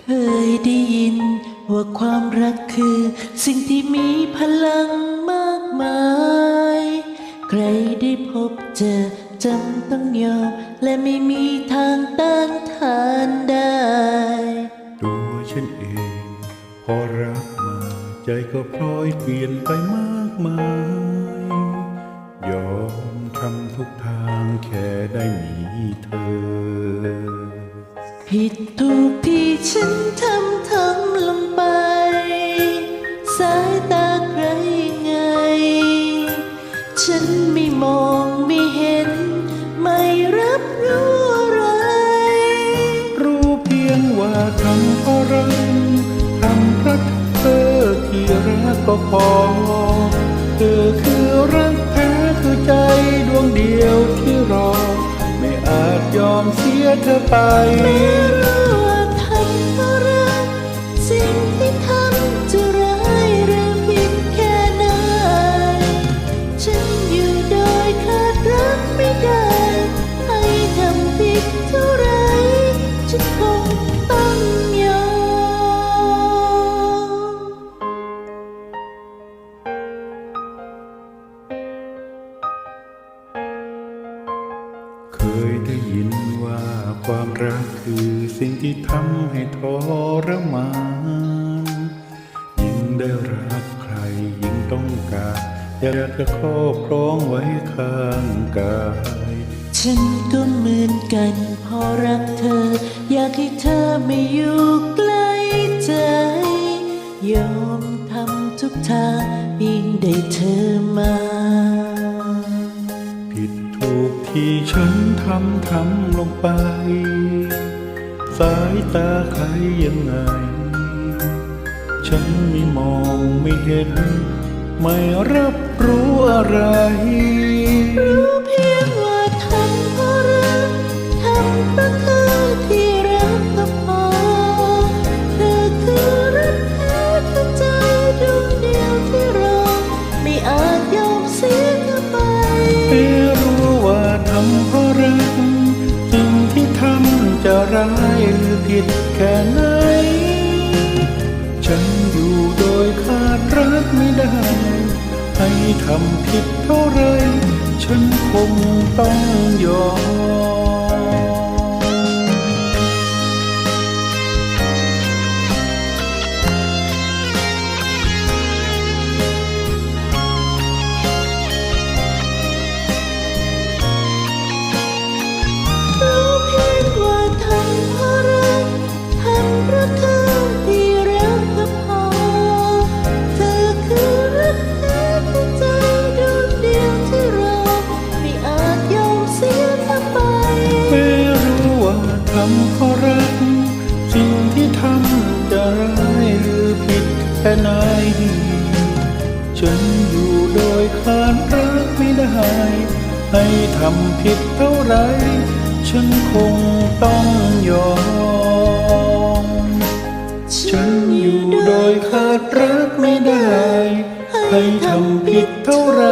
เคยได้ยินว่าความรักคือ สิ่งที่มีพลังมากมาย ใครได้พบเจอจำต้องยอมและไม่มีทางต้านทานได้ ตัวฉันเอง พอรักมาใจก็พลอยเปลี่ยนไปมากมาย ยอมทำทุกทางแค่ได้มีเธอ ผิด รู้ไรรู้เพียงว่าทำเพราะรักทำเพราะเธอที่รักก็พอ เธอคือรักแท้คือใจดวงเดียวที่รอ ไม่อาจยอมเสียเธอไป ยได้ยินว่าความรักคือสิ่งที่ทำให้ทรมานยิ่งได้รักใครยิ่งต้องการอยากจะครอบครองไว้ข้างกาย ฉันก็เหมือนกันพอรักเธอ อยากให้เธอไม่อยู่ใกล้ใจยอมทำทุกทางยิ่งได้เธอมา ที่ฉันทำทำลงไป สายตาใครยังไง ฉันไม่มองไม่เห็น ไม่รับรู้อะไร ดแค่ไหน ฉันอยู่โดยขาดรักไม่ได้ ให้ทำผิดเท่าไร ฉันคงต้องยอม ฉันอยู่โดยขาดรักไม่ได้ ให้ทำผิดเท่าไร ฉันคงต้องยอม ฉันอยู่โดยขาดรักไม่ได้ ให้ทำผิดเท่าไร